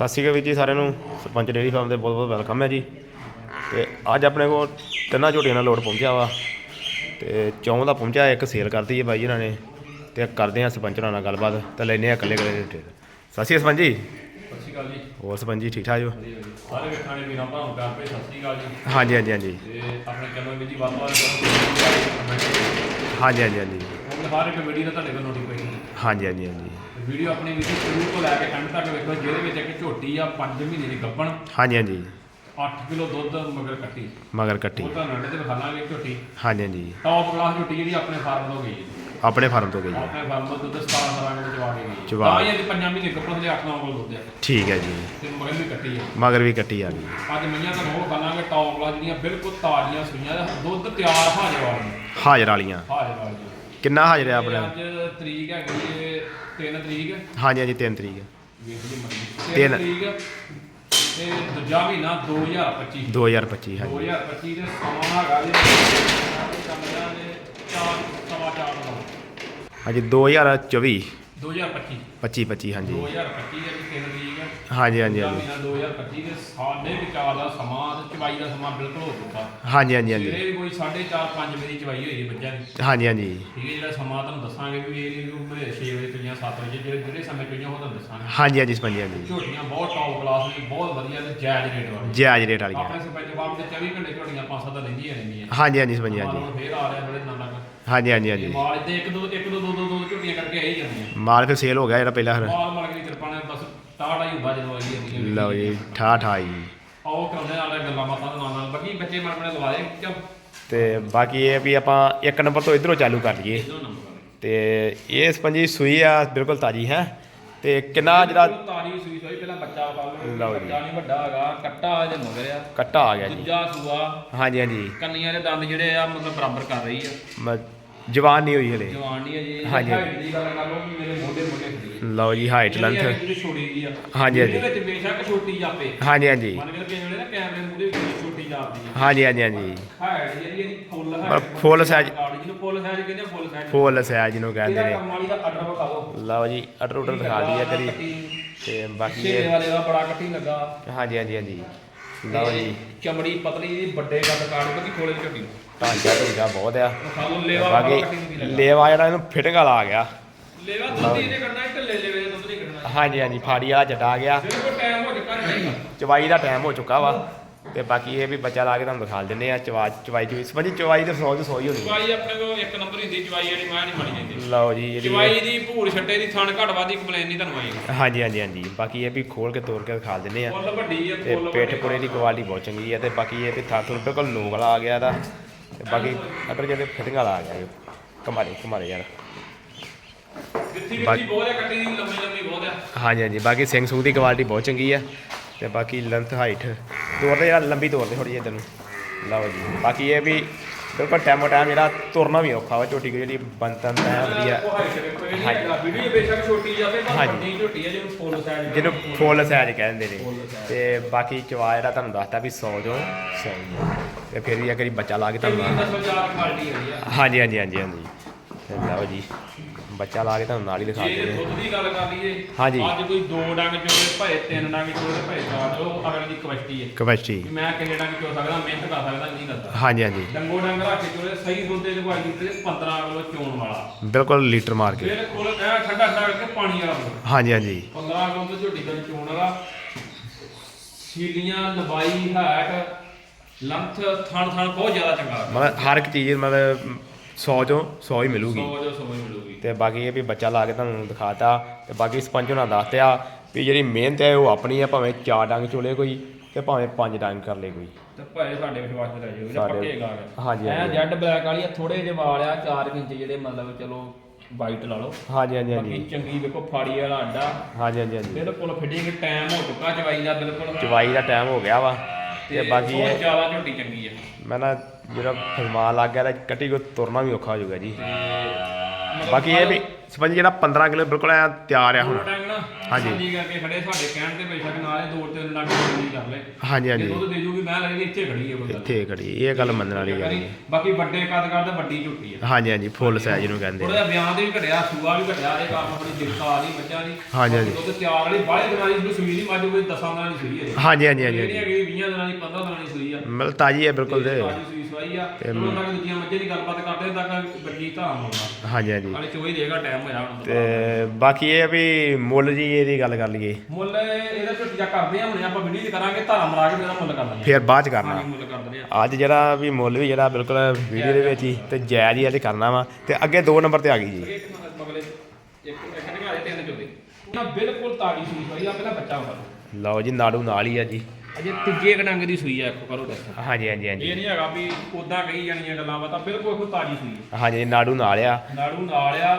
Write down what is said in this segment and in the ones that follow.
ਸਤਿ ਸ਼੍ਰੀ ਅਕਾਲ ਵੀਰ ਜੀ ਸਾਰਿਆਂ ਨੂੰ। ਸਰਪੰਚ ਡੇਰੀ ਫਾਰਮ ਦੇ ਬਹੁਤ ਬਹੁਤ ਵੈਲਕਮ ਹੈ ਜੀ। ਤੇ ਅੱਜ ਆਪਣੇ ਕੋਲ ਤਿੰਨਾਂ ਝੋਟੀਆਂ ਦਾ ਲੋਡ ਪਹੁੰਚਿਆ ਵਾ। ਤੇ ਚੌਂ ਦਾ ਪਹੁੰਚਿਆ ਇੱਕ ਸੇਲ ਕਰਤੀ ਹੈ ਬਾਈ ਇਹਨਾਂ ਨੇ। ਤੇ ਕਰਦੇ ਆ ਸਰਪੰਚ ਹੋਰਾਂ ਨਾਲ ਗੱਲਬਾਤ ਤੇ ਲੈਨੇ ਆ ਇਕੱਲੇ ਇਕੱਲੇ ਦੇ। ਡਿਟੇਲ ਸਤਿ ਸ਼੍ਰੀ ਅਕਾਲ ਸਰਪੰਚ ਜੀ। ਸਤਿ ਸ਼੍ਰੀ ਅਕਾਲ ਜੀ। ਹੋਰ ਸਰਪੰਚ ਜੀ ਠੀਕ ਠਾਕ ਜੀ? ਸਾਰੇ ਵੇਖਾਂ ਨੇ ਵੀਰਾਂ ਭਰਾਵਾਂ ਪਿਆਰ ਭਰੀ ਸਤਿ ਸ਼੍ਰੀ ਅਕਾਲ ਜੀ। ਹਾਂਜੀ ਹਾਂਜੀ ਹਾਂਜੀ। ਤੇ ਆਪਣੇ ਚੈਨਲ ਵਿੱਚ ਜੀ ਹਾਂਜੀ ਹਾਂਜੀ ਹਾਂਜੀ। ਹੁਣ ਹਰ ਇੱਕ ਵੀਡੀਓ ਦਾ ਤੁਹਾਡੇ ਕੋਲ ਨੋਟੀਫਿਕੇਸ਼ਨ ਹਾਂਜੀ ਹਾਂਜੀ ਹਾਂਜੀ। ਵੀਡੀਓ ਆਪਣੀ ਵੀਡੀਓ ਸ਼ੁਰੂ ਤੋਂ ਲੈ ਕੇ ਐਂਡ ਤੱਕ ਵੇਖੋ ਜਿਹਦੇ ਵਿੱਚ ਇੱਕ ਝੋਟੀ ਆ 5 ਮਹੀਨੇ ਦੀ ਗੱਭਣ ਹਾਂਜੀ ਹਾਂਜੀ। 8 ਕਿਲੋ ਦੁੱਧ ਮਗਰ ਕੱਟੀ। ਮਗਰ ਕੱਟੀ। ਉਹ ਤੁਹਾਨੂੰ ਅੱਡੇ ਤੇ ਵਿਖਾਲਾਂਗੇ ਝੋਟੀ। ਹਾਂਜੀ ਹਾਂਜੀ। ਟੌਪ ਕਲਾਸ ਝੋਟੀ ਜਿਹੜੀ ਆਪਣੇ ਫਾਰਮ ਤੋਂ ਗਈ ਹੈ ਆਪਣੇ ਫਾਰਮ ਤੋਂ ਗਈ ਜੀ ਆਪਣੇ ਫਾਰਮ ਤੋਂ ਦੁੱਧ 17 17 ਕਿਲੋ ਚਵਾ ਕੇ ਗਈ ਹੈ। ਚਵਾ। ਤਾਂ ਹੀ ਅੱਜ 5 ਮਹੀਨੇ ਗੱਭਣ ਦੇ 8 9 ਕਿਲੋ ਦੁੱਧ ਆ। ਠੀਕ ਹੈ ਜੀ। ਤੇ ਮਗਰ ਵੀ ਕੱਟੀ ਹੈ ਮਗਰ ਵੀ ਕੱਟੀ ਆ ਗਈ ਅੱਜ ਮਈਆਂ ਤਾਂ ਉਹ ਖਾਲਾਂਗੇ ਟੌਪ ਕਲਾਸ ਜਿਹੜੀਆਂ ਬਿਲਕੁਲ ਤਾਜ਼ੀਆਂ ਸੂਈਆਂ ਦੁੱਧ ਤਿਆਰ ਹਾਜ਼ਰ ਵਾਲੀਆਂ। ਹਾਜ਼ਰ ਵਾਲੀਆਂ। ਹਾਜ਼ਰ ਵਾਲੀਆਂ। ਕਿੰਨਾ ਹਾਜ਼ਰ ਹੈ ਆਪਣੇ? ਅੱਜ ਤਰੀਕ ਹੈਗੀ ਏ 3 ਤਰੀਕ। ਹਾਂਜੀ ਹਾਂਜੀ 3 ਤਰੀਕ। ਵੇਖ ਲਈ ਮਰਜ਼ੀ। ਤਿੰਨ। 3 ਤਰੀਕ ਤੇ ਦੂਜਾ ਮਹੀਨਾ 2025 2025 ਹਾਂਜੀ। 2025 ਦੇ ਸਮਾਂ ਹੈਗਾ ਜੀ। ਦੇ 4 ਸਵਾ 4 ਦਾ ਹਾਂਜੀ 2024 2025 25 25 ਹਾਂਜੀ। 2025 ਦੇ 3 ਤਰੀਕ ਹੈ। ਹਾਂਜੀ ਹਾਂਜੀ ਹਾਂਜੀ। ਮਹੀਨਾ 2025 ਦੇ ਸਾਡੇ ਵਿਚਾਰ ਦਾ ਸਮਾਂ ਤੇ ਚਵਾਈ ਦਾ ਸਮਾਂ ਬਿਲਕੁਲ ਹੋ ਚੁੱਕਾ ਹਾਂਜੀ ਹਾਂਜੀ ਹਾਂਜੀ। ਸਵੇਰੇ ਵੀ ਕੋਈ 4:30 5 ਵਜੇ ਦੀ ਚਵਾਈ ਹੋਈ ਹੈ ਬੱਚਿਆਂ ਦੀ। ਹਾਂਜੀ ਹਾਂਜੀ। ਠੀਕ ਹੈ ਜਿਹੜਾ ਸਮਾਂ ਤੁਹਾਨੂੰ ਦੱਸਾਂਗੇ ਵੀ ਇਹ ਕਿ 6 ਵਜੇ ਪਈਆਂ 7 ਵਜੇ ਜਿਹੜੇ ਜਿਹੜੇ ਸਮੇਂ ਪਈਆਂ ਉਹ ਤੁਹਾਨੂੰ ਦੱਸਾਂਗੇ। ਹਾਂਜੀ ਹਾਂਜੀ ਸਰਪੰਚ ਹਾਂਜੀ। ਝੋਟੀਆਂ ਬਹੁਤ ਟੌਪ ਕਲਾਸ ਨੇ ਬਹੁਤ ਵਧੀਆ ਤੇ ਜਾਇਜ਼ ਰੇਟ ਵਾਲੀ। ਜਾਇਜ਼ ਰੇਟ ਵਾਲੀਆਂ। ਆਪਣੇ ਸਰਪੰਚ ਬਾਬ ਦੇ 24 ਘੰਟੇ ਝੋਟੀਆਂ ਪੰਜ ਸੱਤ ਰਹਿੰਦੀਆਂ। ਹਾਂਜੀ ਹਾਂਜੀ ਸਰਪੰਚ ਹਾਂਜੀ। ਫੇਰ ਆ ਰਿਹਾ ਬੜੇ ਲੱਗ ਹਾਂਜੀ ਹਾਂਜੀ ਹਾਂਜੀ। ਮਾਲ ਇੱਥੇ ਇੱਕ ਦੋ ਇੱਕ ਦੋ ਦੋ ਦੋ ਦੋ ਝੋਟੀਆਂ ਕਰਕੇ ਆਈ ਜਾਂਦੀਆਂ। ਮਾਲ ਫਿਰ ਸੇਲ ਹੋ ਗਿਆ ਜਿਹੜਾ ਪਹਿਲਾਂ ਫਿਰ। ਮਾਲ ਮਾਲ ਦੀ ਕਿਰਪਾ ਬਸ ਟਾਟਾ ਹੀ ਹੁੰਦਾ ਜਦੋਂ ਆਈ ਜਾਂਦੀਆਂ ਲਓ ਜੀ ਠਾ ਠਾ ਜੀ ਆਓ ਕਰਾਉਂਦੇ ਨਾਲ ਗੱਲਾਂ ਬਾਤਾਂ ਦੇ ਨਾਲ ਨਾਲ। ਬਾਕੀ ਬੱਚੇ ਮਨ ਮਨੇ ਲਵਾ ਦੇ ਤੇ ਬਾਕੀ ਇਹ ਵੀ ਆਪਾਂ ਇੱਕ ਨੰਬਰ ਤੋਂ ਇਧਰੋਂ ਚਾਲੂ ਕਰ ਲਈਏ। ਨੰਬਰ ਤੇ ਇਹ ਸਰਪੰਚ ਜੀ ਸੂਈ ਆ ਬਿਲਕੁਲ ਤਾਜੀ ਹੈ? ਤੇ ਕਿੰਨਾ ਜਿਹੜਾ ਤਾਰੀ ਸੂਈ ਸੋਈ ਪਹਿਲਾਂ ਬੱਚਾ ਉਪਾ ਲਓ। ਜੀ। ਬੱਚਾ ਨਹੀਂ ਵੱਡਾ ਹੈਗਾ ਕੱਟਾ ਜੇ ਮਗਰ ਆ। ਕੱਟਾ ਆ ਗਿਆ ਜੀ। ਦੂਜਾ ਸੂਆ। ਹਾਂਜੀ ਹਾਂਜੀ। ਕੰਨੀਆਂ ਦੇ ਦੰਦ ਜਿਹੜੇ ਆ ਮਤਲਬ ਬਰਾਬਰ ਕਰ ਰਹੀ ਆ। ਜਵਾਨ ਨਹੀਂ ਹੋਈ ਹਲੇ। ਜਵਾਨ ਨਹੀਂ ਹੈ ਜੀ ਹਾਂਜੀ। ਹਾਈਟ ਦੀ ਗੱਲ ਕਰ ਲਓ ਕਿ ਮੇਰੇ ਮੋਢੇ ਮੋਢੇ ਖੜੀ ਹੈ ਲਓ ਜੀ ਹਾਈਟ ਜਿਹੜੀ ਲੈਂਥ ਹੈਗੀ ਜਿਹੜੀ ਛੋਟੀ ਜੀ ਆ। ਹਾਂਜੀ, ਹਾਂਜੀ। ਇਹਦੇ ਵਿੱਚ ਬੇਸ਼ੱਕ ਛੋਟੀ ਜਾਪੇ ਹਾਂਜੀ ਹਾਂਜੀ। ਮੰਨ ਕੇ ਜਿਹੜੇ ਨਾ ਕੈਮਰੇ ਮੂਹਰੇ ਵਿੱਚ ਛੋਟੀ ਜਾਪਦੀ ਆ ਹਾਂਜੀ ਹਾਂਜੀ ਹਾਂਜੀ। ਹਾਈਟ ਜਿਹੜੀ ਇਹਦੀ ਫੁੱਲ ਪਰ ਹਾਈਟ full size- ਜਿਹਨੂੰ ਫੁੱਲ ਸਾਈਜ਼ ਕਹਿੰਦੇ ਫੁੱਲ ਸਾਈਜ਼ ਫੁੱਲ ਸਾਈਜ਼ ਜਿਹਨੂੰ ਕਹਿੰਦੇ ਨੇ। ਕੰਮ ਵਾਲੀ ਦਾ ਆਰਡਰ ਵਿਖਾਓ ਲਓ ਜੀ ਅਟਰ ਉਟਰ ਦਿਖਾ ਦਈਏ ਕਰੀ ਤੇ ਬਾਕੀ ਇਹ ਵਾਲੇ ਦਾ ਬੜਾ ਕੱਟੀ ਲੱਗਾ। ਹਾਂਜੀ ਹਾਂਜੀ ਹਾਂਜੀ। ਲਓ ਜੀ। ਚਮੜੀ ਪਤਲੀ ਦੀ ਵੱਡੇ ਕੱਦ ਕਾੜ ਕਿ ਖੋਲੇ ਝੱਟੀ। ਢਾਂਚਾ ਢੂੰਚਾ ਬਹੁਤ ਆ। ਲੇਵਾ ਬਾਕੀ ਦੀ ਲੇਵਾ ਜਿਹੜਾ ਇਹਨੂੰ ਫਿਟਿੰਗ ਵਾਲਾ ਆ ਗਿਆ। ਲੇਵਾ ਦੁੱਧ ਹੀ ਇਹਨੇ ਕੱਢਣਾ ਇੱਕ ਲੈ ਲੈਵੇ ਦੁੱਧ ਨਹੀਂ ਕੱਢਣਾ ਹਾਂਜੀ ਹਾਂਜੀ ਫਾੜੀ ਵਾਲਾ ਜੱਟਾ ਆ ਗਿਆ। ਬਿਲਕੁਲ ਟਾਈਮ ਹੋ ਚੁੱਕਾ ਨਹੀਂ। ਚਵਾਈ ਦਾ ਟਾਈਮ ਹੋ ਚੁੱਕਾ ਵਾ। ਤੇ ਬਾਕੀ ਇਹ ਵੀ ਬੱਚਾ ਲਾ ਕੇ ਤੁਹਾਨੂੰ ਦਿਖਾ ਦਿੰਦੇ ਆ ਚਵਾ ਚਵਾਈ ਚਵਾਈ ਸਮਝੀ ਚਵਾਈ ਤੇ ਸੌ ਦੀ ਸੌ ਹੀ ਹੋਣੀ। ਆ। ਚਵਾਈ ਆਪਣੇ ਕੋਲ ਇੱਕ ਨੰਬਰ ਹੀ ਹੁੰਦੀ ਚਵਾਈ ਵਾਲੀ ਮਾਂ ਨਹੀਂ ਮਾਣੀ ਜਾਂਦੀ। ਲਓ ਜੀ ਇਹਦੀ ਚਵਾਈ ਦੀ ਭੂਰ ਛੱਟੇ ਦੀ ਥਣ ਘੱਟ ਵਾਦੀ ਕੰਪਲੇਨ ਨਹੀਂ ਤੁਹਾਨੂੰ ਆਈ ਹਾਂਜੀ ਹਾਂਜੀ ਹਾਂਜੀ। ਬਾਕੀ ਇਹ ਵੀ ਖੋਲ ਕੇ ਤੋੜ ਕੇ ਦਿਖਾ ਦਿੰਦੇ ਆ। ਫੁੱਲ ਵੱਡੀ ਤੇ ਫੁੱਲ ਪੇਟ ਪੁਰੇ ਦੀ ਕੁਆਲਿਟੀ ਬਹੁਤ ਚੰਗੀ ਹੈ ਤੇ ਬਾਕੀ ਇਹ ਵੀ ਥਾਥ ਬਿਲਕੁਲ ਲੋਕ ਵਾਲਾ ਆ ਗਿਆ ਇਹਦਾ। ਤੇ ਬਾਕੀ ਅਦਰ ਜਿਹੜੇ ਫਿਟਿੰਗ ਵਾਲਾ ਆ ਗਿਆ ਇਹ। ਕਮਾਰੇ ਕਮਾਰੇ ਯਾਰ। ਗਿੱਤੀ ਬਾਕੀ- ਗਿੱਤੀ ਬਹੁਤ ਹੈ ਕੱਟੀ ਦੀ ਲੰਮੀ ਲੰਮੀ ਬਹੁਤ ਹੈ ਹਾਂਜੀ ਹਾਂਜੀ। ਬਾਕੀ ਸਿੰਘ ਸੂਹ ਦੀ ਕੁਆਲਿਟੀ ਬਹੁਤ ਚੰਗੀ ਆ ਤੇ ਬਾਕੀ ਲੈਂਥ ਹਾਈਟ ਤੋਰਦੇ ਯਾਰ ਲੰਬੀ ਤੋਰਦੇ ਥੋੜੀ ਜਿਹੀ ਤੈਨੂੰ ਲਓ ਜੀ। ਬਾਕੀ ਇਹ ਵੀ ਬਿਲਕੁਲ ਟਾਈਮੋ ਟਾਈਮ ਜਿਹੜਾ ਤੁਰਨਾ ਵੀ ਔਖਾ ਵਾ ਕੋ ਜਿਹੜੀ ਬੰਤਨ ਹੈ ਵਧੀਆ। ਵੀਡੀਓ ਬੇਸ਼ੱਕ ਛੋਟੀ ਜਾਵੇ ਪਰ। ਵੱਡੀ ਝੋਟੀ ਹੈ ਜਿਹਨੂੰ ਫੁੱਲ ਸਾਈਜ਼ ਜਿਹਨੂੰ ਫੁੱਲ ਸਾਈਜ਼ ਕਹਿੰਦੇ ਨੇ। ਤੇ ਬਾਕੀ ਚਵਾ ਜਿਹੜਾ ਤੁਹਾਨੂੰ ਦੱਸਤਾ ਵੀ 100 ਜੋ 100 ਤੇ ਫਿਰ ਵੀ ਇਹ ਬੱਚਾ ਲਾ ਕੇ ਤੁਹਾਨੂੰ ਹਾਂਜੀ ਹਾਂਜੀ ਹਾਂਜੀ ਹਾਂਜੀ। ਤੇ ਲਓ ਜੀ ਬੱਚਾ ਲਾ ਕੇ ਤੁਹਾਨੂੰ ਨਾਲ ਹੀ ਦਿਖਾ ਜੇ ਦਿੰਦੇ ਦੁੱਧ ਦੀ ਗੱਲ ਕਰ ਲਈਏ ਹਾਂਜੀ। ਅੱਜ ਕੋਈ ਦੋ ਡੰਗ ਚੋਲੇ ਭਏ ਤਿੰਨ ਡੰਗ ਚੋਲੇ ਭਏ ਚਾਰ ਉਹ ਅਗਲੇ ਦੀ ਕਵਸਟੀ ਹੈ। ਕਵੈਸਟੀ ਮੈਂ ਕਿੰਨੇ ਡੰਗ ਚੋ ਸਕਦਾ ਮਿਹਨਤ ਕਰ ਸਕਦਾ ਨਹੀਂ ਕਰਦਾ। ਹਾਂਜੀ ਹਾਂਜੀ। ਡੰਗੋ ਡੰਗ ਰੱਖ ਕੇ ਚੋਲੇ ਸਹੀ ਦੁੱਧ ਦੇ ਦਵਾਈ ਦਿੱਤੇ 15 ਕਿਲੋ ਚੋਣ ਵਾਲਾ। ਬਿਲਕੁਲ ਲੀਟਰ ਮਾਰ ਕੇ। ਬਿਲਕੁਲ ਐ ਠੰਡਾ ਠੰਡਾ ਕਰਕੇ ਪਾਣੀ ਵਾਲਾ। ਹਾਂਜੀ ਹਾਂਜੀ। 15 ਕਿਲੋ ਤੋਂ ਝੋਟੀ ਦਾ ਚੋਣ ਵਾਲਾ। ਸੀਲੀਆਂ ਲੰਬਾਈ ਹਾਈਟ ਲੰਥ ਥਣ ਥਣ ਬਹੁਤ ਜ਼ਿਆਦਾ ਚੰਗਾ ਮਤਲਬ ਹਰ ਇੱਕ ਚੀਜ਼ ਮਤਲਬ 100 ਚੋਂ 100 ਹੀ ਮਿਲੂਗੀ। 100 ਜੋ ਸਮਝ ਮਿਲੂਗੀ। ਤੇ ਬਾਕੀ ਇਹ ਵੀ ਬੱਚਾ ਲਾ ਕੇ ਤੁਹਾਨੂੰ ਦਿਖਾਤਾ ਤੇ ਬਾਕੀ ਸਪੰਜ ਹੋਣਾ ਦੱਸਤਿਆ ਵੀ ਜਿਹੜੀ ਮਿਹਨਤ ਹੈ ਉਹ ਆਪਣੀ ਹੈ ਭਾਵੇਂ ਚਾਰ ਡੰਗ ਚੋਲੇ ਕੋਈ ਤੇ ਭਾਵੇਂ ਪੰਜ ਡੰਗ ਕਰ ਲੇ ਕੋਈ। ਤੇ ਭਾਵੇਂ ਸਾਡੇ ਵਿਸ਼ਵਾਸ ਤੇ ਲੈ ਜਾਓ ਸਾਡੇ- ਪੱਕੇ ਗਾਗ ਹਾਂਜੀ, ਐ। ਜੈਡ ਬਲੈਕ ਵਾਲੀ ਆ ਥੋੜੇ ਜਿਹੇ ਵਾਲ ਆ 4 ਇੰਚ ਜਿਹੜੇ ਮਤਲਬ ਚਲੋ ਵਾਈਟ ਲਾ ਲਓ। ਹਾਂਜੀ ਹਾਂਜੀ ਬਾਕੀ ਹਾਂਜੀ ਚੰਗੀ ਵੇਖੋ ਫਾੜੀ ਵਾਲਾ ਅੱਡਾ। ਹਾਂਜੀ ਹਾਂਜੀ ਹਾਂਜੀ। ਬਿਲਕੁਲ ਫਿਟਿੰਗ ਟਾਈਮ ਹੋ ਚੁੱਕਾ ਚਵਾਈ ਦਾ ਬਿਲਕੁਲ। ਚਵਾਈ ਦਾ ਟਾਈਮ ਹੋ ਗਿਆ ਵਾ। ਤੇ ਬਾਕੀ ਇਹ ਜ਼ਿਆਦਾ ਝੋਟੀ ਚੰਗੀ ਹੈ ਮੈਂ ਨਾ ਜਿਹੜਾ ਫਰਮਾਨ ਲੱਗ ਗਿਆ ਤਾਂ ਕੱਟੀ ਕੋ ਤੁਰਨਾ ਵੀ ਔਖਾ ਹੋ ਜਾਊਗਾ ਜੀ। ਤੇ ਬਾਕੀ ਇਹ ਵੀ ਸਪੰਜ ਜਿਹੜਾ 15 ਕਿਲੋ ਬਿਲਕੁਲ ਐ ਤਿਆਰ ਆ ਹੁਣ। ਦੋ ਹਾਂਜੀ। ਤਸੱਲੀ ਕਰਕੇ ਖੜੇ ਸਾਡੇ ਕਹਿਣ ਤੇ ਬੇਸ਼ੱਕ ਨਾਲੇ ਦੋ ਤਿੰਨ ਲੱਖ ਦੀ ਕਰ ਲੈ ਹਾਂਜੀ ਹਾਂਜੀ। ਦੁੱਧ ਦੇ ਜੂਗੀ ਮੈਂ ਲੱਗਦੀ ਇੱਥੇ ਖੜੀ ਹੈ ਗੱਲ ਇੱਥੇ ਖੜੀ ਇਹ ਗੱਲ ਮੰਨਣ ਵਾਲੀ ਗੱਲ। ਹੈ ਬਾਕੀ ਵੱਡੇ ਕੱਦ ਕਰਦੇ ਵੱਡੀ ਝੁੱਟੀ ਆ। ਹਾਂਜੀ ਹਾਂਜੀ ਫੁੱਲ ਸਾਈਜ਼ ਨੂੰ ਕਹਿੰਦੇ ਥੋੜਾ ਜਿਹਾ ਬਿਆਨ ਦੇ ਵੀ ਘਟਿਆ ਸੂਆ ਵੀ ਘਟਿਆ ਇਹ ਕਾਰਨ ਬੜੀ ਦਿੱਕਤ ਆ ਰਹੀ ਬੱਚਿਆਂ ਦੀ। ਹਾਂਜੀ, ਹਾਂਜੀ। ਦੁੱਧ ਤਿਆਰ ਵਾਲੀ ਬਾਹਲੇ ਦਿਨਾਂ ਦੀ ਜਿਹਨੂੰ ਸੂਈ ਨਹੀਂ ਮੱਝ ਕੋਈ 10 ਦਿਨਾਂ ਦੀ ਸੂਈ ਹੈ ਹਾਂਜੀ ਹਾਂਜੀ ਹਾਂਜੀ ਇਹ ਹਾਂਜੀ। ਨਹੀਂ ਹੈਗੀ 20 ਦਿਨਾਂ ਦੀ 15 ਦਿਨਾਂ ਦੀ ਸੂਈ ਆ। ਮਤਲਬ ਤਾਜੀ ਹੈ ਬਿਲਕੁਲ ਤੇ। ਤਾਜੀ ਸੂਈ ਸਵਾਈ ਆ। ਜਦੋਂ ਤੱਕ ਦੂਜੀਆਂ ਮੱਝਾਂ ਦੀ ਗੱਲਬਾਤ ਕਰਦੇ ਤੱਕ ਬੱਜੀ ਧਾਮ ਆਉਂਦਾ ਹਾਂਜੀ ਹਾਂਜੀ। ਨਾਲੇ ਚੋਈ ਦੇਗਾ ਟਾਈਮ ਹੋਇਆ ਹੁਣ। ਤੇ ਬਾਕੀ ਇਹ ਆ ਵੀ ਮੁੱਲ ਜੀ ਇਹਦੀ ਗੱਲ ਕਰ ਲਈਏ। ਮੁੱਲ ਇਹਦਾ ਝੁੱਟੀਆਂ ਕਰਦੇ ਆ ਹੁਣੇ ਆਪਾਂ ਵੀਡੀਓ ਚ ਕਰਾਂਗੇ ਧਾਰਾ ਮਰਾ ਕੇ ਇਹਦਾ ਮੁੱਲ ਕਰ ਦਿੰਦੇ ਫਿਰ ਬਾਅਦ ਚ ਕਰਨਾ। ਹਾਂ ਮੁੱਲ ਕਰ ਦਿੰਦੇ ਆ ਅੱਜ ਜਿਹੜਾ ਵੀ ਮੁੱਲ ਵੀ ਜਿਹੜਾ ਬਿਲਕੁਲ ਵੀਡੀਓ ਦੇ ਵਿੱਚ ਹੀ ਤੇ ਜਾਇਜ਼ ਹੀ ਅੱਜ ਕਰਨਾ ਵਾ। ਤੇ ਅੱਗੇ 2 ਨੰਬਰ ਤੇ ਆ ਗਈ ਜੀ। ਬਿਲਕੁਲ ਆ ਪਹਿਲਾਂ ਬੱਚਾ ਹੁੰਦਾ। ਲਓ ਜੀ ਨਾੜੂ ਨਾਲ ਹੀ ਆ ਜੀ। ਅਜੇ ਤੀਜੇ ਕਡੰਗ ਦੀ ਸੂਈ ਆ ਇੱਕ ਕਰੋ ਦੱਸੋ। ਹਾਂਜੀ ਹਾਂਜੀ ਹਾਂਜੀ। ਇਹ ਨਹੀਂ ਹੈਗਾ ਵੀ ਉਦਾਂ ਕਹੀ ਜਾਣੀਆਂ ਗੱਲਾਂ ਬਾਤਾਂ ਬਿਲਕੁਲ ਕੋਈ ਤਾਜੀ ਸੂਈ ਆ। ਹਾਂਜੀ ਨਾੜੂ ਨਾਲ ਆ। ਨਾੜੂ ਨਾਲ ਆ।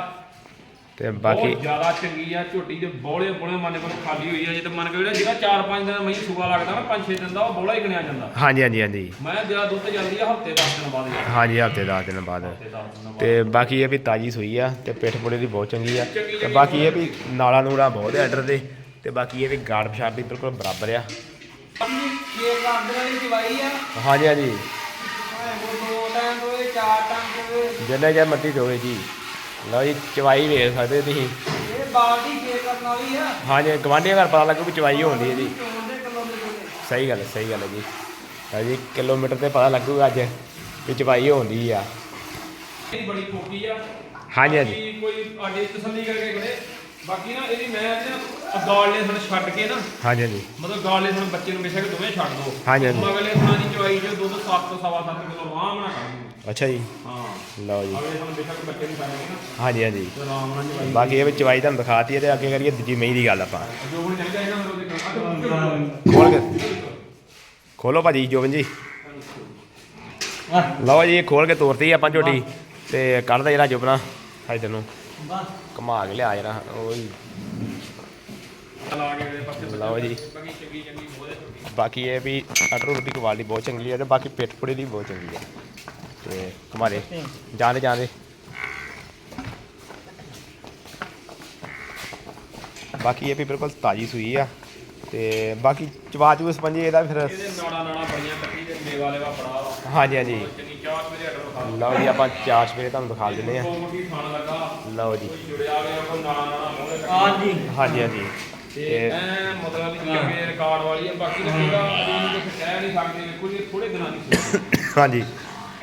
ਤੇ ਬਾਕੀ ਬਹੁਤ ਜ਼ਿਆਦਾ ਚੰਗੀ ਆ ਝੋਟੀ ਦੇ ਬੋਲੇ ਬੋਲੇ ਮਨ ਕੋਲ ਖਾਲੀ ਹੋਈ ਆ। ਜੇ ਤੇ ਮਨ ਕੇ ਜਿਹੜਾ ਜਿਹੜਾ 4-5 ਦਿਨ ਮਈ ਸੂਆ ਲੱਗਦਾ ਨਾ 5-6 ਦਿਨ ਦਾ ਉਹ ਬੋਲਾ ਹੀ ਗਿਣਿਆ ਜਾਂਦਾ। ਹਾਂਜੀ ਹਾਂਜੀ ਹਾਂਜੀ। ਮੈਂ ਜਿਹੜਾ ਦੁੱਧ ਜਾਂਦੀ ਆ ਹਫ਼ਤੇ 10 ਦਿਨ ਬਾਅਦ ਹਾਂਜੀ ਹਫ਼ਤੇ 10 ਦਿਨ ਬਾਅਦ। ਹਫ਼ਤੇ 10 ਦਿਨ ਬਾਅਦ। ਤੇ ਬਾਕੀ ਇਹ ਵੀ ਤਾਜੀ ਸੂਈ ਆ ਤੇ ਪਿੱਠ ਪੁੜੇ ਦੀ ਬਹੁਤ ਚੰਗੀ ਆ। ਤੇ ਬਾਕੀ ਇਹ ਵੀ ਨਾਲਾ ਨੂੜਾ ਬਹੁਤ ਆਰਡਰ ਦੇ। ਤੇ ਬਾਕੀ ਇਹ ਵੀ ਗਾੜ ਪਿਸ਼ਾਬ ਵੀ ਬਿਲਕੁਲ ਬਰਾਬਰ ਆ। ਵਾਲੀ ਆ। ਹਾਂਜੀ ਹਾਂਜੀ। ਭਾਵੇਂ ਉਹ ਦੋ ਟਾਈਮ ਹੋਵੇ ਚਾਰ ਟਾਈਮ ਹੋਵੇ। ਜਿੰਨੇ ਜੇ ਮਰਜ਼ੀ ਹੋਵੇ ਜੀ। ਲਓ ਜੀ ਚਵਾਈ ਵੇਖ ਸਕਦੇ ਹੋ ਤੁਸੀਂ। ਇਹ ਬਾਲਟੀ ਛੇ ਕਰਨ ਵਾਲੀ ਆ। ਹਾਂਜੀ ਗਵਾਂਢੀਆਂ ਘਰ ਪਤਾ ਲੱਗੂ ਵੀ ਚਵਾਈ ਹੋਣੀ ਚੋਣ ਦੇ ਕਿਲੋਮੀਟਰ ਸਹੀ ਗੱਲ ਹੈ ਸਹੀ ਗੱਲ ਹੈ ਜੀ। ਹਾਂਜੀ ਕਿਲੋਮੀਟਰ ਤੇ ਪਤਾ ਲੱਗੂਗਾ ਅੱਜ ਵੀ ਚਵਾਈ ਹੁੰਦੀ ਆ। ਇਹ ਬੜੀ ਕੋਕੀ ਆ। ਹਾਂਜੀ ਹਾਂਜੀ। ਕੋਈ ਆਡੇ ਤਸੱਲੀ ਕਰਕੇ ਖੜੇ। ਬਾਕੀ ਨਾ ਇਹਦੀ ਮੈਂ ਨਾ ਗਾਲ ਸਾਨੂੰ ਛੱਡ ਕੇ ਨਾ ਹਾਂਜੀ ਹਾਂਜੀ। ਮਤਲਬ ਗਾਲ ਸਾਨੂੰ ਬੱਚੇ ਨੂੰ ਬੇਸ਼ੱਕ ਦੋਵੇਂ ਛੱਡ ਦੋ। ਹਾਂਜੀ, ਹਾਂਜੀ। ਅਗਲੇ ਥਾਂ ਦੀ ਚਵਾਈ ਚ ਦੁੱਧ 7 ਤੋਂ ਸਵਾ 7 ਕਿਲੋ ਆਰਾਮ ਨਾਲ ਦੂੰਗੇ ਅੱਛਾ ਜੀ। ਹਾਂ। ਲਓ ਜੀ। ਅਗਲੇ ਸਾਨੂੰ ਬੇਸ਼ੱਕ ਬੱਚੇ ਨੂੰ ਛੱਡ ਕੇ ਨਾ ਹਾਂਜੀ ਹਾਂਜੀ। ਤੇ ਆਰਾਮ ਨਾਲ ਚਵਾਈ ਬਾਕੀ ਇਹ ਵੀ ਚਵਾਈ ਤੁਹਾਨੂੰ ਦਿਖਾਤੀ ਹੈ ਤੇ ਅੱਗੇ ਕਰੀਏ ਦੂਜੀ ਮਈ ਦੀ ਗੱਲ ਆਪਾਂ। ਜੋ ਹੁਣ ਚਾਹੀਦਾ ਇਹਨਾਂ ਨੂੰ ਉਹਦੇ ਖੋਲ ਕੇ। ਖੋਲੋ ਭਾਜੀ ਜੋਬਨ ਜੀ। ਲਓ ਜੀ ਇਹ ਖੋਲ ਕੇ ਤੋਰਤੀ ਆਪਾਂ ਝੋਟੀ ਤੇ ਕੱਢਦਾ ਜਿਹੜਾ ਜੋਬਨਾ। ਇਧਰ ਨੂੰ। ਘੁਮਾ ਕੇ ਲਿਆ ਜਰਾ ਓਏ। ਲਾ ਕੇ ਅਗਲੇ ਪਾਸੇ ਲਓ ਜੀ। ਬਾਕੀ ਚੰਗੀ ਚੰਗੀ ਬਹੁਤ ਹੈ ਛੋਟੀ ਬਾਕੀ ਇਹ ਵੀ ਅਟਰੂ ਦੀ ਕੁਆਲਿਟੀ ਬਹੁਤ ਚੰਗੀ ਹੈ ਤੇ ਬਾਕੀ ਪਿੱਠ ਪੁੜੇ ਦੀ ਬਹੁਤ ਚੰਗੀ ਹੈ। ਤੇ ਘੁਮਾਰੇ ਜਾਂਦੇ ਜਾਂਦੇ। ਬਾਕੀ ਇਹ ਵੀ ਬਿਲਕੁਲ ਤਾਜੀ ਸੂਈ ਆ ਤੇ ਬਾਕੀ ਚਵਾ ਚੂ ਸਪੰਜੀ ਇਹਦਾ ਫਿਰ ਇਹਦੇ ਨਾੜਾ ਨਾੜਾ ਬੜੀਆਂ ਕੱਟੀ ਤੇ ਮੇਵਾ ਲੈਵਾ ਬੜਾ ਹਾਂਜੀ। ਹਾਂਜੀ ਚੰਗੀ ਚਾਹ ਮੇਰੇ ਆਰਡਰ ਵਿਖਾ ਲਓ ਜੀ ਆਪਾਂ ਚਾਰ ਸਵੇਰੇ ਤੁਹਾਨੂੰ ਦਿਖਾ ਦਿੰਦੇ ਆ ਲਓ ਜੀ। ਹਾਂਜੀ। ਹਾਂਜੀ ਹਾਂਜੀ। ਤੇ ਮਤਲਬ ਕਿ ਰਿਕਾਰਡ ਵਾਲੀ ਹੈ ਬਾਕੀ ਕੁਝ ਕਹਿ ਨਹੀਂ ਸਕਦੇ ਕੁਝ ਥੋੜੇ ਦਿਨਾਂ ਦੀ ਹਾਂਜੀ।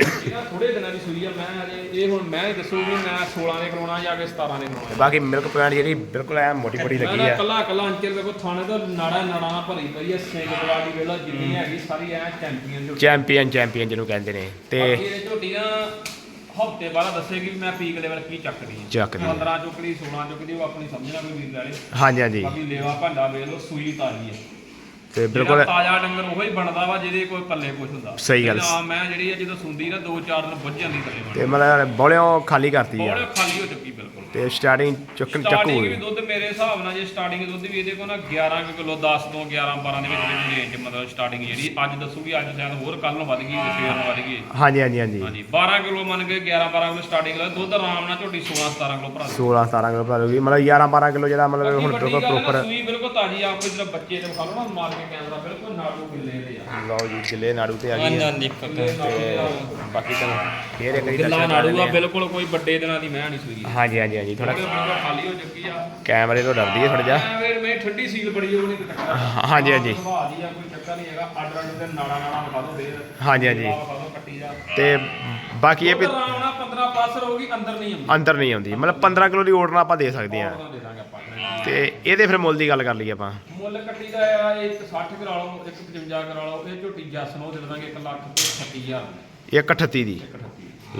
ਇਹਨਾਂ ਥੋੜੇ ਦਿਨਾਂ ਦੀ ਸੂਈ ਆ ਮੈਂ ਅਜੇ ਇਹ ਹੁਣ ਮੈਂ ਦੱਸੂ ਵੀ ਮੈਂ 16 ਦੇ ਕਰਾਉਣਾ ਜਾਂ ਕਿ 17 ਦੇ ਤੇ ਕਰਾਉਣਾ ਬਾਕੀ ਮਿਲਕ ਪੁਆਇੰਟ ਜਿਹੜੀ ਬਿਲਕੁਲ ਐ ਮੋਟੀ ਮੋਟੀ ਮੈਂ ਲੱਗੀ ਨਾ ਆ। ਕੱਲਾ ਕੱਲਾ ਅੰਚਲ ਵੇਖੋ ਥਾਣੇ ਦਾ ਨਾੜਾ ਨਾੜਾ ਨਾਲ ਭਰੀ ਪਈ ਹੈ ਸਿੰਘ ਦਵਾ ਦੀ ਵੇਲਾ ਜਿੰਨੀ ਹੈਗੀ ਸਾਰੀ ਐ ਚੈਂਪੀਅਨ ਝੋਟੀ। ਚੈਂਪੀਅਨ ਚੈਂਪੀਅਨ ਜਿਹਨੂੰ ਕਹਿੰਦੇ ਨੇ। ਤੇ ਬਾਕੀ ਇਹ ਝੋਟੀਆਂ ਹਫ਼ਤੇ ਬਾਅਦ ਦੱਸੇਗੀ ਵੀ ਮੈਂ ਪੀਕ ਲੈਵਲ ਕੀ ਚੱਕਦੀ ਹੈ ਚੱਕਦੀ ਹੈ। 15 ਚੁੱਕਦੀ 16 ਚੁੱਕਦੀ ਉਹ ਆਪਣੀ ਸਮਝਣਾ ਕੋਈ ਵੀਰ ਲੈ ਲੇ। ਹਾਂਜੀ ਹਾਂਜੀ। ਬਾਕੀ ਲੇਵਾ ਭਾਂਡਾ ਵੇਖ ਲਓ ਸੂਈ ਤਾਜੀ ਹੈ ਤੇ ਬਿਲਕੁਲ ਤਾਜ਼ਾ ਡੰਗਰ ਉਹੋ ਹੀ ਬਣਦਾ ਵਾ ਜਿਹਦੇ ਕੋਈ ਪੱਲੇ ਕੁਛ ਹੁੰਦਾ। ਸਹੀ ਗੱਲ। ਆ ਮੈਂ ਜਿਹੜੀ ਆ ਜਦੋਂ ਸੁੰਦੀ ਨਾ 2-4 ਦਿਨ ਬੁੱਝ ਜਾਂਦੀ ਬਣ ਤੇ ਮਤਲਬ ਬੋਲਿਓ ਖਾਲੀ ਕਰਤੀ ਆ। ਬਹੁਤ ਖਾਲੀ ਹੋ ਚੁੱਕੀ ਬਿਲਕੁਲ। ਤੇ ਸਟਾਰਟਿੰਗ ਚੁੱਕਣ ਚੱਕੂ ਹੋਈ। ਦੁੱਧ ਮੇਰੇ ਹਿਸਾਬ ਨਾਲ ਜੇ ਸਟਾਰਟਿੰਗ ਦੁੱਧ ਵੀ ਇਹਦੇ ਕੋਲ ਨਾ 11 ਕੁ ਕਿਲੋ 10 ਤੋਂ 11 12 ਦੇ ਵਿੱਚ ਵਿੱਚ ਰੇਂਜ ਮਤਲਬ ਸਟਾਰਟਿੰਗ ਜਿਹੜੀ ਅੱਜ ਦੱਸੂਗੀ ਅੱਜ ਸ਼ਾਇਦ ਹੋਰ ਕੱਲ ਨੂੰ ਵਧ ਗਈ ਤੇ ਫੇਰ ਨੂੰ ਵਧ ਗਈ। ਹਾਂਜੀ ਹਾਂਜੀ ਹਾਂਜੀ। ਹਾਂਜੀ 12 ਕਿਲੋ ਮੰਨ ਕੇ 11 12 ਕਿਲੋ ਸਟਾਰਟਿੰਗ ਲਾ ਦੁੱਧ ਆਰਾਮ ਨਾਲ ਝੋਟੀ 16 17 ਕਿਲੋ ਭਰਾ 16 17 ਕਿਲੋ ਭਰਾ ਲੂਗੀ ਮਤਲਬ 11 12 ਕਿਲੋ ਜਿਹੜਾ ਮਤਲਬ ਹੁਣ ਪ੍ਰੋਪਰ ਤਾਜੀ ਆ ਕੋਈ ਜਿਹੜਾ ਬੱਚੇ ਤੇ ਖਾ ਲਓ ਨਾ ਮਾਰ ਕੇ ਕੈਮਰਾ ਬਿਲਕੁਲ ਨਾੜੂ ਗਿੱਲੇ ਦੇ ਆ। ਲਓ ਜੀ ਗਿੱਲੇ ਨਾੜੂ ਤੇ ਆ ਗਈ ਆ। ਹਾਂਜੀ ਗਿੱਲੇ ਨਾੜੂ ਦੇ ਆ। ਬਾਕੀ ਤਾਂ ਫੇਰ ਇੱਕ ਵਾਰੀ ਗਿੱਲਾ ਦਰਸ਼ਨ ਕਰ ਨਾੜੂ ਲੈਂਦੇ ਆ ਆ। ਬਿਲਕੁਲ ਕੋਈ ਵੱਡੇ ਦਿਨਾਂ ਦੀ ਮੈਂ ਨਹੀਂ ਸੂਈ ਹਾਂਜੀ ਹਾਂਜੀ ਹਾਂਜੀ ਥੋੜਾ ਥੋੜਾ ਬਿਲਕੁਲ ਖਾਲੀ ਹੋ ਚੁੱਕੀ ਆ। ਕੈਮਰੇ ਤੋਂ ਡਰਦੀ ਹੈ ਥੋੜਾ ਜਿਹਾ। ਮੈਂ ਫਿਰ ਮੈਂ ਠੰਡੀ ਸੀਲ ਬੜੀ ਉਹ ਨਹੀਂ ਟੱਕਰ ਹਾਂਜੀ, ਹਾਂਜੀ। ਸੁਭਾਅ ਦੀ ਆ ਕੋਈ ਚੱਕਰ ਨਹੀਂ ਹੈਗਾ। ਆਰਡਰ ਆਰਡਰ ਦੇ ਨਾੜਾ ਨਾੜਾ ਵਿਖਾ ਦੋ ਫੇਰ। ਹਾਂਜੀ, ਹਾਂਜੀ। ਵਿਖਾ ਦੋ ਕੱਟੀ ਜਾ। ਤੇ ਬਾਕੀ ਇਹ ਵੀ ਆਰਾਮ ਨਾਲ 15 ਪਲੱਸ ਰਹੂਗੀ ਅੰਦਰ ਨਹੀਂ ਆਉਂਦੀ। ਅੰਦਰ ਨਹੀਂ ਆਉਂਦੀ। ਮਤਲਬ 15 ਕਿਲੋ ਦੀ ਆਰਡਰ ਆਪਾਂ ਦੇ ਸਕਦੇ ਦੇ ਦਾਂਗੇ। ਆਪਾਂ ਤੇ ਇਹਦੇ ਫਿਰ ਮੁੱਲ ਦੀ ਗੱਲ ਕਰ ਲਈਏ ਆਪਾਂ। ਮੁੱਲ ਕੱਟੀ ਦਾ ਆ ਇੱਕ 60 ਕਰਾ ਲਓ ਇੱਕ 55 ਕਰਾ ਲਓ ਇਹ ਝੋਟੀ ਜੱਸ ਨੂੰ ਦੇ ਦਾਂਗੇ 1 ਲੱਖ ਤੇ 36000 ਇੱਕ 38 ਦੀ।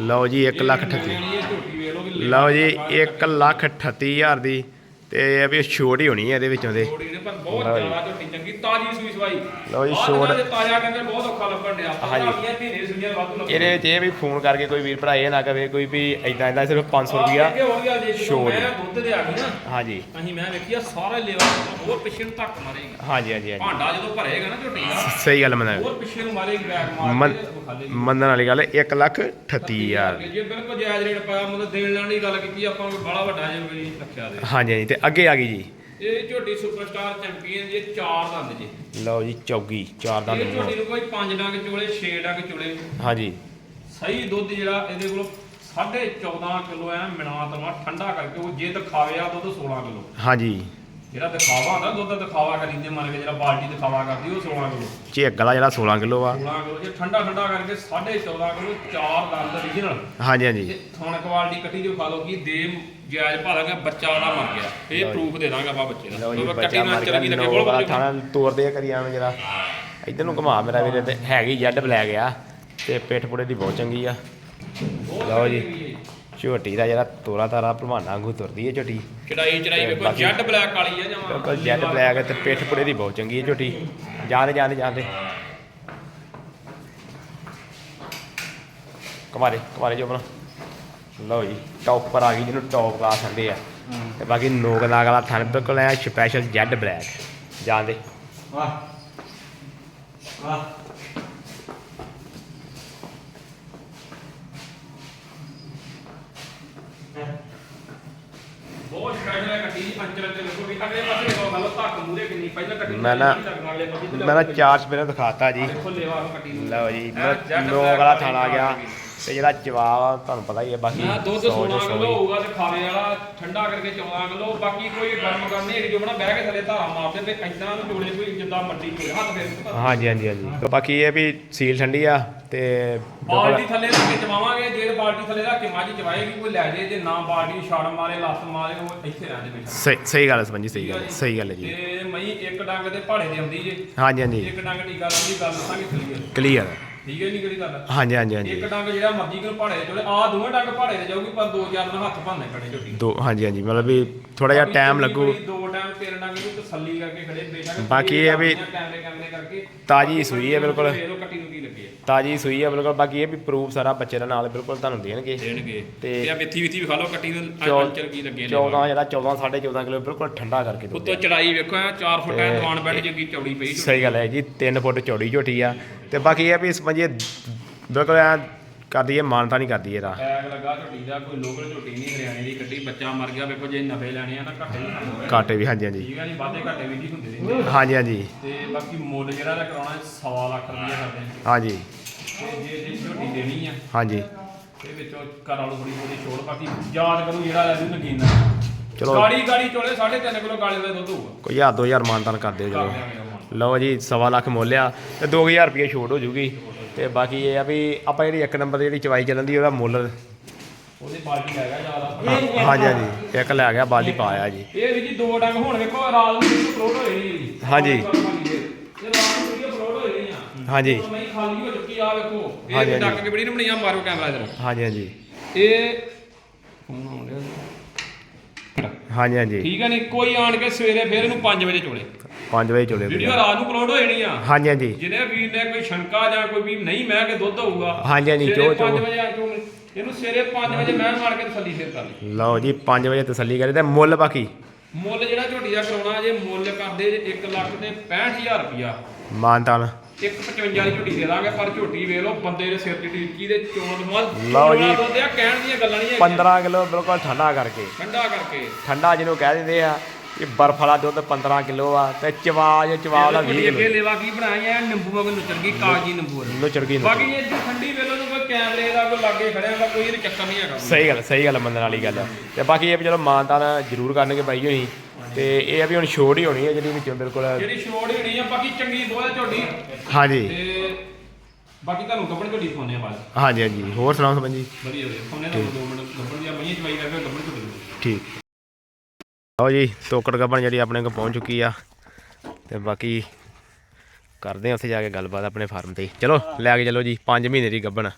ਲਓ ਜੀ 1 ਲੱਖ 38 ਇਹ ਝੋਟੀ ਵੇਖ ਲਓ ਜੀ 1 ਲੱਖ 38 ਹਜ਼ਾਰ ਦੀ। ਤੇ ਇਹ ਵੀ ਛੋਟ ਹੀ ਹੋਣੀ ਹੈ ਇਹਦੇ ਵਿੱਚੋਂ ਦੇ ਥੋੜੀ ਨੇ ਪਰ ਬਹੁਤ ਲਓ ਜੀ। ਜ਼ਿਆਦਾ ਝੋਟੀ ਚੰਗੀ ਤਾਜੀ ਸੂਈ ਸਵਾਈ। ਲਓ ਜੀ, ਆਹ ਛੋੜ- ਦਿਨਾਂ 'ਚ ਤਾਜ਼ਾ ਕਹਿੰਦੇ ਬਹੁਤ ਔਖਾ ਲੱਭਣ ਡਿਆ। ਹਾਂਜੀ। ਹਾਂਜੀ ਮਹੀਨੇ ਸੂਈਆਂ ਵਾਧੂ ਲੱਭਣ ਇਹਦੇ ਵਿੱਚ ਇਹ ਵੀ ਫੋਨ ਕਰਕੇ ਕੋਈ ਵੀਰ ਭਰਾ ਇਹ ਨਾ ਕਵੇ ਕੋਈ ਵੀ ਇਦਾਂ ਇਦਾਂ ਸਿਰਫ 500 ਰੁਪਿਆ ਅੱਗੇ ਹੋ ਗਿਆ ਜੇ ਜਦੋਂ ਛੋੜ। ਮੈਂ ਦੁੱਧ ਦੇ ਆ ਗਈ ਨਾ ਹਾਂਜੀ। ਅਸੀਂ ਮੈਂ ਵੇਖਿਆ ਸਾਰਾ ਲੇਵਾ ਹੋਰ ਪਿੱਛੇ ਨੂੰ ਧੱਕ ਮਾਰੇਗੀ ਹਾਂਜੀ ਹਾਂਜੀ ਹਾਂਜੀ। ਭਾਂਡਾ ਜਦੋਂ ਭਰੇਗਾ ਨਾ ਝੋਟੀ ਦਾ ਸਹੀ ਗੱਲ ਮੰਨ ਹੋਰ ਪਿੱਛੇ ਨੂੰ ਮਾਰੇਗੀ ਬੈਕ ਮਾਰ ਮੰਨ- ਕੇ ਵਿਖਾਲੇਗੀ ਮੰਨਣ ਵਾਲੀ ਗੱਲ 1 ਲੱਖ 38 ਹਜ਼ਾਰ ਜੇ ਬਿਲਕੁਲ ਜਾਇਜ਼ ਰੇਟ ਪਾਇਆ ਮਤਲਬ ਦੇਣ ਲੈਣ ਦੀ ਗੱਲ ਕੀਤੀ ਆਪਾਂ ਬੜਾ ਵੱਡਾ ਕੋਈ ਰੱਖਿਆ ਦੇ। ਹਾਂਜੀ ਹਾਂਜੀ ਤੇ ਅੱਗੇ ਆ ਗਈ ਜੀ। ਇਹ ਝੋਟੀ ਸੁਪਰਸਟਾਰ ਚੈਂਪੀਅਨ ਜੀ ਚਾਰ ਦੰਦ ਜੀ। ਲਓ ਜੀ ਚੌਗੀ ਚਾਰ ਦੰਦ ਇਹ ਝੋਟੀ ਨੂੰ ਕੋਈ ਪੰਜ ਡੰਗ ਚੋਲੇ 6 ਡੰਗ ਚੋਲੇ। ਹਾਂਜੀ। ਸਹੀ ਦੁੱਧ ਜਿਹੜਾ ਇਹਦੇ ਕੋਲ 14.5 ਕਿਲੋ ਐ ਮਿਣਾ ਤਵਾ ਠੰਡਾ ਕਰਕੇ ਉਹ ਜੇ ਦਿਖਾਵੇ ਆ ਦੁੱਧ 16 ਕਿਲੋ। ਹਾਂਜੀ। ਜਿਹੜਾ ਦਿਖਾਵਾ ਹੁੰਦਾ ਦੁੱਧ ਦਿਖਾਵਾ ਕਰੀਂਦੇ ਮੰਨ ਕੇ ਜਿਹੜਾ ਬਾਲਟੀ ਦਿਖਾਵਾ ਕਰਦੀ ਉਹ 16 ਕਿਲੋ। ਝੇਗ ਵਾਲਾ ਜਿਹੜਾ 16 ਕਿਲੋ ਆ। 16 ਕਿਲੋ ਜੇ ਠੰਡਾ ਠੰਡਾ ਕਰਕੇ 14.5 ਕਿਲੋ ਚਾਰ ਦੰਦ original ਹਾਂਜੀ ਹਾਂਜੀ। ਇਹ ਥਣ ਕੁਆਲਿਟੀ ਕੱਟੀ ਜੋ ਖਾ ਲਓ ਕਿ ਦੇ ਜਾਇਜ਼ ਭਾਲਾਂਗੇ ਬੱਚਾ ਉਹਦਾ ਮਰ ਗਿਆ ਇਹ। ਪ੍ਰੂਫ ਦੇ ਦਾਂਗੇ ਆਪਾਂ ਬੱਚੇ ਦਾ। ਲਓ ਜੀ ਕਿਉਂਕਿ ਬੱਚਾ ਕੱਟੀ ਨਾਲ ਮਾਰ ਚਰਗੀ ਗਿਆ ਲੱਗੇ ਨੋ ਵਾਲਾ ਥਾਣਾ ਤੋੜਦੇ ਆ ਕਰੀ ਐਵੇਂ ਜਰਾ। ਇਧਰ ਨੂੰ ਘੁਮਾ ਮੇਰਾ ਵੀਰੇ ਤੇ ਹੈਗੀ ਜੈਡ ਬਲੈਕ ਆ ਤੇ ਪਿੱਠ ਪੁੜੇ ਦੀ ਬਹੁਤ ਚੰਗੀ ਆ। ਲਓ ਜੀ ਝੋਟੀ ਦਾ ਜਿਹੜਾ ਤੋਰਾ ਤਾਰਾ ਭਲਵਾਨਾ ਵਾਂਗੂ ਤੁਰਦੀ ਹੈ ਝੋਟੀ। ਚੜਾਈ ਚੜਾਈ ਵੇਖੋ ਬਾਕੀ- ਜੈਡ ਬਲੈਕ ਵਾਲੀ ਆ ਜਮਾ। ਬਿਲਕੁਲ ਜੈਡ ਬਲੈਕ ਹੈ ਤੇ ਪਿੱਠ ਪੁੜੇ ਦੀ ਬਹੁਤ ਚੰਗੀ ਹੈ ਝੋਟੀ। ਜਾਂਦੇ ਜਾਂਦੇ ਜਾਂਦੇ। ਕਮਾਰੇ ਕਮਾਰੇ ਜੋ ਬਣਾ ਲਓ ਜੀ ਟੌਪ ਪਰ ਆ ਗਈ ਜਿਹਨੂੰ ਟੌਪ ਕਲਾਸ ਕਹਿੰਦੇ ਆ। ਤੇ ਬਾਕੀ ਨੋਕ ਨਾਗ ਵਾਲਾ ਥਣ ਬਿਲਕੁਲ ਐ ਸਪੈਸ਼ਲ ਜੈਡ ਬਲੈਕ ਜਾਂਦੇ ਵਾਹ। ਵਾਹ। ਮੈਂ ਨਾ- ਮੈਂ ਨਾ ਚਾਰ ਸਪੇਰੇ ਦਿਖਾਤਾ ਜੀ। ਦੇਖੋ ਲੇਵਾ ਨੂੰ ਕੱਟੀ ਨੂੰ। ਲਓ ਜੀ ਨੋਕ ਵਾਲਾ ਵਾਲੀ ਥਣ ਆ ਗਿਆ। ਤੇ ਜਿਹੜਾ ਜਵਾਬ ਆ ਤੁਹਾਨੂੰ ਪਤਾ ਹੀ ਹੈ ਬਾਕੀ ਨਾ ਦੁੱਧ ਸੌ 16 ਚੋਂ ਸੌ ਕਿਲੋ। ਹੋਊਗਾ ਤੇ ਖਾਵੇ ਵਾਲਾ ਠੰਡਾ ਕਰਕੇ 14 ਕਿਲੋ ਬਾਕੀ ਕੋਈ ਗਰਮ ਕਰਨੀ ਹੈ ਜੋ ਬਣਾ ਬਹਿ ਕੇ ਥੱਲੇ ਧਾਰਾ ਮਾਰਦੇ ਤੇ ਇਦਾਂ ਨੂੰ ਜੋੜੇ ਕੋਈ ਜਿੱਦਾਂ ਮੰਡੀ ਕੋਈ ਹੱਥ ਫੇਰ। ਹਾਂਜੀ ਹਾਂਜੀ ਹਾਂਜੀ। ਤੇ ਬਾਕੀ ਇਹ ਵੀ ਸੀਲ ਠੰਡੀ ਆ ਤੇ ਬਾਲਟੀ ਥੱਲੇ ਰੱਖ ਕੇ ਚਵਾਵਾਂਗੇ ਜੇ ਬਾਲਟੀ ਥੱਲੇ ਰੱਖ ਕੇ ਮੱਝ ਚਵਾਏਗੀ ਕੋਈ ਲੈ ਜੇ ਜੇ ਨਾ ਬਾਲਟੀ ਛੜ ਮਾਰੇ ਲੱਤ ਮਾਰੇ ਉਹ ਇੱਥੇ ਰਹਿ ਜਾਵੇ ਸਹੀ ਸਹੀ ਗੱਲ ਹੈ ਸੰਜੀ ਸਹੀ ਗੱਲ ਸਹੀ ਗੱਲ ਹੈ ਜੀ। ਤੇ ਮਈ ਇੱਕ ਡੰਗ ਦੇ ਪਹਾੜੇ ਦੇ ਆਉਂਦੀ ਜੇ। ਹਾਂਜੀ ਹਾਂਜੀ। ਇੱਕ ਡੰਗ ਟੀਕਾ ਲਾਉਂਦੀ ਗੱਲ ਦੱਸਾਂਗੇ ਕਲੀਅਰ ਕਲੀਅਰ ਠੀਕ ਹੈ ਨਹੀਂ ਕਿਹੜੀ ਗੱਲ। ਹਾਂਜੀ ਹਾਂਜੀ ਹਾਂਜੀ। ਇੱਕ ਡੰਗ ਜਿਹੜਾ ਮਰਜ਼ੀ ਕੋਲ ਪਹਾੜੇ ਚੋਲੇ ਆ ਦੋਵੇਂ ਡੰਗ ਪਹਾੜੇ ਤੇ ਜਾਊਗੀ ਪਰ ਦੋ ਚਾਰ ਦਿਨ ਹੱਥ ਭੰਨੇ ਕੜੇ ਝੋਟੀ ਦੋ ਹਾਂਜੀ ਹਾਂਜੀ ਮਤਲਬ ਵੀ ਥੋੜਾ ਜਿਹਾ ਟਾਈਮ ਲੱਗੂ। ਦੋ ਟਾਈਮ ਤਿੰਨ ਡੰਗ ਨੂੰ ਤਸੱਲੀ ਕਰਕੇ ਖੜੇ ਬੇਸ਼ੱਕ ਬਾਕੀ ਇਹ ਵੀ ਕੈਮਰੇ ਕੈਮਰੇ ਕਰਕੇ। ਤਾਜੀ ਸੂਈ ਹੈ ਬਿਲਕੁਲ। ਤਾਜੀ ਸੂਈ ਹੈ ਬਿਲਕੁਲ ਬਾਕੀ ਇਹ ਵੀ ਪ੍ਰੂਫ ਸਾਰਾ ਬੱਚੇ ਦਾ ਨਾਲ ਬਿਲਕੁਲ ਤੁਹਾਨੂੰ ਦੇਣਗੇ। ਦੇਣਗੇ। ਤੇ- ਆ ਮਿੱਥੀ ਮਿੱਥੀ ਵਿਖਾ ਲਓ ਕੱਟੀ ਨੂੰ ਅੰਚਰ ਕੀ ਲੱਗੇ ਨੇ 14 ਜਿਹੜਾ 14 14.5 ਕਿਲੋ ਬਿਲਕੁਲ ਠੰਡਾ ਕਰਕੇ ਦੁੱਧ ਉੱਤੋਂ ਚੜਾਈ ਵੇਖੋ ਆ 4 ਫੁੱਟ ਐ ਦੀਵਾਨ ਬੈਠ ਜੱਗੀ ਚੌੜੀ ਪਈ। ਸਹੀ ਗੱਲ ਹੈ ਜੀ 3 ਫੁੱਟ ਚੌੜੀ ਝੋਟੀ ਆ। ਤੇ ਬਾਕੀ ਇਹ ਆ ਵੀ ਸਮਝੀਏ ਬਿਲਕੁਲ ਐ ਕਰਦੀ ਹੈ ਮਾਨਤਾ ਨਹੀਂ ਕਰਦੀ ਇਹਦਾ। ਟੈਗ ਲੱਗਾ ਝੋਟੀ ਦਾ ਕੋਈ ਲੋਕਲ ਝੋਟੀ ਨਹੀਂ ਹਰਿਆਣੇ ਦੀ ਕੱਟੀ ਬੱਚਾ ਮਰ ਗਿਆ ਵੇਖੋ ਜੇ ਨਫੇ ਲੈਣੇ ਆ ਤਾਂ ਘੱਟੇ ਨਹੀਂ ਖਾਂਦੇ ਕਾਟੇ ਵੀ ਹਾਂਜੀ ਹਾਂਜੀ। ਠੀਕ ਹੈ ਜੀ ਵਾਧੇ ਘਾਟੇ ਵੀ ਜੀ ਹੁੰਦੇ ਹਾਂਜੀ ਹਾਂਜੀ। ਤੇ ਬਾਕੀ ਮੁੱਲ ਜਿਹੜਾ ਦਾ ਕਰਾਉਣਾ ਸਵਾ ਲੱਖ ਰੁਪਏ ਕਰਦੇ ਆ। ਹਾਂਜੀ। ਤੇ ਜੇ ਜੇ ਝੋਟੀ ਦੇਣੀ ਆ ਹਾਂਜੀ। ਤੇ ਵਿੱਚੋਂ ਘਰ ਵਾਲੋ ਥੋੜੀ ਥੋੜੀ ਛੋੜ ਬਾਕੀ ਯਾਦ ਕਰੂ ਜਿਹੜਾ ਲੈ ਜੂ ਨਗੀਨਾ। ਚਲੋ। ਗਾੜੀ ਗਾੜੀ ਚੋਲੇ 3.5 ਕਿਲੋ ਗਾਲੀ ਦਾ ਦੁੱਧ ਹੋਊਗਾ। ਕੋਈ ਹਜ਼ਾਰ 2000 ਮਾਨਤਾਨ ਕਰ ਦਿਓ ਚਲੋ। ਲਓ ਜੀ ਸਵਾ ਲੱਖ ਮੁੱਲ ਆ ਤੇ 2000 ਰੁਪਏ ਛੋਟ ਹੋ ਜੂਗੀ। ਤੇ ਬਾਕੀ ਇਹ ਆ ਵੀ ਆਪਾਂ ਜਿਹੜੀ ਇੱਕ ਨੰਬਰ ਦੀ ਜਿਹੜੀ ਚਵਾਈ ਚੱਲਣ ਦੀ ਉਹਦਾ ਮੁੱਲ ਉਹਦੀ ਪਾਰਟੀ ਲੈ ਗਿਆ ਜ਼ਿਆਦਾ ਹਾਂਜੀ ਹਾਂਜੀ ਇੱਕ ਲੈ ਗਿਆ ਬਾਲਟੀ ਪਾਇਆ ਜੀ। ਇਹ ਵੀ ਜੀ ਦੋ ਡੰਗ ਹੁਣ ਵੇਖੋ ਰਾਤ ਨੂੰ ਅਪਲੋਡ ਹੋਏ ਨਹੀਂ ਜੀ। ਹਾਂਜੀ। ਇਹ ਰਾਤ ਨੂੰ ਵੀਡੀਓ ਅਪਲੋਡ ਹੋਏ ਨਹੀਂ ਆ ਹਾਂਜੀ। ਮੈਂ ਖਾਲੀ ਹੋ ਚੁੱਕੀ ਆ ਵੇਖੋ। ਹਾਂਜੀ, ਇਹ ਹਾਂਜੀ। ਡੱਕ ਕੇ ਬੜੀ ਨੂੰ ਬਣੀਆਂ ਮਾਰੋ ਕੈਮਰਾ ਇਧਰ। ਹਾਂਜੀ ਹਾਂਜੀ। ਇਹ ਫੋਨ ਆਉਣ ਡਿਆ ਹਾਂਜੀ ਹਾਂਜੀ। ਠੀਕ ਹੈ ਨਹੀਂ ਕੋਈ ਆਣ ਕੇ ਸਵੇਰੇ ਫੇਰ ਇਹਨੂੰ 5 ਵਜੇ ਚੋਲੇ। 5 ਵਜੇ ਚਲੇ ਵੀਡੀਓ ਰਾਤ ਨੂੰ ਅਪਲੋਡ ਹੋਏ ਨਹੀਂ ਆ। ਹਾਂਜੀ ਹਾਂਜੀ। ਜਿਹਨੇ ਵੀਰ ਨੇ ਕੋਈ ਸ਼ੰਕਾ ਜਾਂ ਕੋਈ ਵੀ ਨਹੀਂ ਮੈਂ ਕਿ ਦੁੱਧ ਹੋਊਗਾ। ਹਾਂਜੀ, ਹਾਂਜੀ, ਸਵੇਰੇ ਜੋ- ਜੋ। ਪੰਜ ਵਜੇ ਆ ਉਹਨੇ- ਇਹਨੂੰ ਸਵੇਰੇ 5 ਵਜੇ ਮੈਂ ਮਾਰ ਕੇ ਤਸੱਲੀ ਫੇਰ ਕਰ ਲਈ। ਲਓ ਜੀ 5 ਵਜੇ ਤਸੱਲੀ ਕਰੇ ਤੇ ਮੁੱਲ ਬਾਕੀ। ਮੁੱਲ ਜਿਹੜਾ ਝੋਟੀ ਦਾ ਕਰਾਉਣਾ ਜੇ ਮੁੱਲ ਕਰਦੇ ਜੇ 1 ਲੱਖ ਤੇ 65000 ਰੁਪਿਆ ਮਾਨਤਾਨ। 155 ਦੀ ਝੋਟੀ ਦੇ ਦਾਂਗੇ ਪਰ ਝੋਟੀ ਵੇਖ ਲਓ ਬੰਦੇ ਦੇ ਸਿਰ 'ਚ ਟਿੱਕੀ ਦੇ ਚੋਣ ਦਵਾਂ ਲਓ ਜੀ। ਦੁੱਧ ਆ ਕਹਿਣ ਦੀਆਂ ਗੱਲਾਂ ਨਹੀਂ ਹੈਗੀਆਂ। 15 ਕਿਲੋ ਬਿਲਕੁਲ ਠੰਡਾ ਕਰਕੇ। ਠੰਡਾ ਕਰਕੇ। ਠੰਡਾ ਜਿਹਨੂੰ ਕਹਿ ਦਿੰਦੇ ਆ ਇਹ ਬਰਫ ਵਾਲਾ ਦੁੱਧ 15 ਕਿਲੋ ਆ ਤੇ ਚਵਾਜ ਚਵਾ ਦਾ 20 ਅੱਗੇ ਕਿਲੋ। ਲੇਵਾ ਕੀ ਬਣਾਇਆ ਐ ਨਿੰਬੂ ਵਾਂਗ ਨੁਚਰ ਗਈ ਕਾਗਜੀ ਨਿੰਬੂ ਵਾਲੀ। ਨੁਚੜ ਗਈ ਬਾਕੀ ਇਹ ਜੇ ਠੰਡੀ ਵੇਲੇ ਨੂੰ ਕੋਈ ਕੈਮਰੇ ਦਾ ਕੋਈ ਲਾਗੇ ਖੜਿਆ ਦਾ ਕੋਈ ਇਹਨੂੰ ਚੱਕਰ ਨਹੀਂ ਹੈਗਾ। ਸਹੀ ਗੱਲ ਸਹੀ ਗੱਲ ਮੰਨਣ ਵਾਲੀ ਗੱਲ। ਆ। ਤੇ ਬਾਕੀ ਇਹ ਵੀ ਚਲੋ ਮਾਨਤਾਨ ਜ਼ਰੂਰ ਕਰਨਗੇ ਬਾਈ ਹੋਣੀ। ਤੇ ਇਹ ਆ ਵੀ ਹੁਣ ਛੋੜ ਹੀ ਹੋਣੀ ਹੈ ਜਿਹੜੀ ਵਿੱਚੋਂ ਬਿਲਕੁਲ। ਜਿਹੜੀ ਛੋੜ ਹੀ ਨਹੀਂ ਆ ਬਾਕੀ ਚੰਗੀ ਬਹੁਤ ਝੋਟੀ ਹਾਂਜੀ। ਤੇ ਬਾਕੀ ਤੁਹਾਨੂੰ ਗੱਬਣ ਝੋਟੀ ਫੋਨੇ ਆ ਬਾਅਦ। ਹਾਂਜੀ ਹਾਂਜੀ। ਹੋਰ ਸੁਣਾਓ ਸਰਪੰਚ ਜੀ? ਵਧੀਆ ਵਧੀਆ। ਫੋਨੇ ਦਾ 2 ਮਿੰਟ। ਗੱਬਣ ਦੀ ਮਈਆਂ ਚਵਾਈ ਕਰਕੇ ਗੱਬਣ ਨੂੰ। ਠੀਕ। ਲਓ ਜੀ ਤੋਕੜ ਗੱਬਣ ਜਿਹੜੀ ਆਪਣੇ ਕੋਲ ਪਹੁੰਚ ਚੁੱਕੀ ਆ। ਤੇ ਬਾਕੀ ਕਰਦੇ ਆ ਉੱਥੇ ਜਾ ਕੇ ਗੱਲਬਾਤ ਆਪਣੇ ਫਾਰਮ ਤੇ। ਚਲੋ ਲੈ ਕੇ ਚਲੋ ਜੀ 5 ਮਹੀਨੇ ਦੀ ਗੱਬਣ।